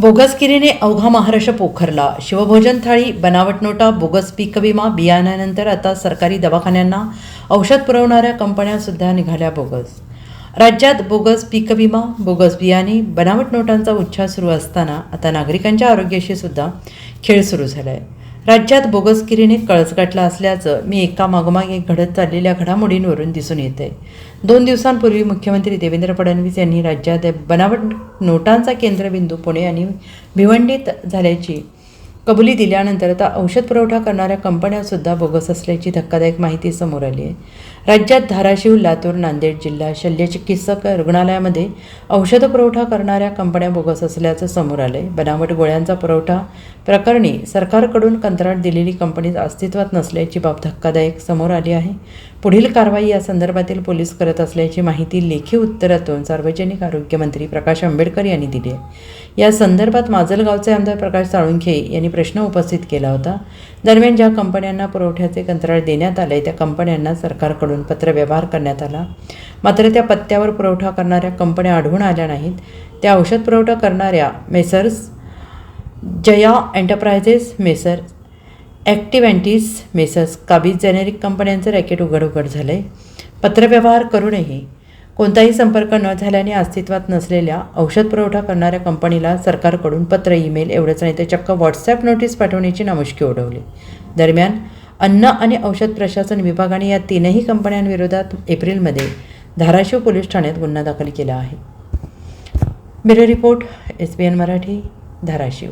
बोगसगिरीने अवघा महाराष्ट्र पोखरला. शिवभोजन थाळी बनावट नोटा बोगस पीक विमा बियाण्यानंतर आता सरकारी दवाखान्यांना औषध पुरवणाऱ्या कंपन्यासुद्धा निघाल्या बोगस. राज्यात बोगस पीक विमा बोगस बियाणे बनावट नोटांचा उच्छा सुरू असताना आता नागरिकांच्या आरोग्याशी सुद्धा खेळ सुरू झाला आहे राज्यात बोगसगिरीने कळस गाठला असल्याचं मी एकामागोमाग एक घडत चाललेल्या घडामोडींवरून दिसून येत. आहे दोन दिवसांपूर्वी मुख्यमंत्री देवेंद्र फडणवीस यांनी राज्यात बनावट नोटांचा केंद्रबिंदू पुणे आणि भिवंडीत झाल्याची कबुली दिल्यानंतर आता औषध पुरवठा करणाऱ्या कंपन्यासुद्धा बोगस असल्याची धक्कादायक माहिती समोर आली आहे. राज्यात धाराशिव लातूर नांदेड जिल्हा शल्यचिकित्सक रुग्णालयामध्ये औषध पुरवठा करणाऱ्या कंपन्या बोगस असल्याचं समोर आलं आहे बनावट गोळ्यांचा पुरवठा प्रकरणी सरकारकडून कंत्राट दिलेली कंपनी अस्तित्वात नसल्याची बाब धक्कादायक समोर आली आहे. पुढील कारवाई या संदर्भातील पोलीस करत असल्याची माहिती लेखी उत्तरातून सार्वजनिक आरोग्यमंत्री प्रकाश आंबेडकर यांनी दिली आहे. या संदर्भात माजलगावचे आमदार प्रकाश साळुंखे यांनी प्रश्न उपस्थित केला होता. दरम्यान ज्या कंपन्यांना पुरवठ्याचे कंत्राट देण्यात आले त्या कंपन्यांना सरकारकडून पत्रव्यवहार करण्यात आला. मात्र त्या पत्त्यावर पुरवठा करणाऱ्या कंपन्या आढळून आल्या नाहीत. त्या औषध पुरवठा करणाऱ्या messrs Jaya enterprises messrs Activantis messrs काबीज जेनेरिक कंपन्यांचं रॅकेट उघड उघड झालं. आहे पत्रव्यवहार करूनही कोणताही संपर्क न झाल्याने अस्तित्वात नसलेल्या औषध पुरवठा करणाऱ्या कंपनीला सरकारकडून पत्र ईमेल एवढंच नाही तर चक्क व्हॉट्सॲप नोटीस पाठवण्याची नामुष्की उडवली दरम्यान अन्न आणि औषध प्रशासन विभागाने या तीनही कंपन्यांविरोधात एप्रिलमध्ये धाराशिव पोलीस ठाण्यात गुन्हा दाखल केला आहे. Bureau report S B N Marathi Dharashiv.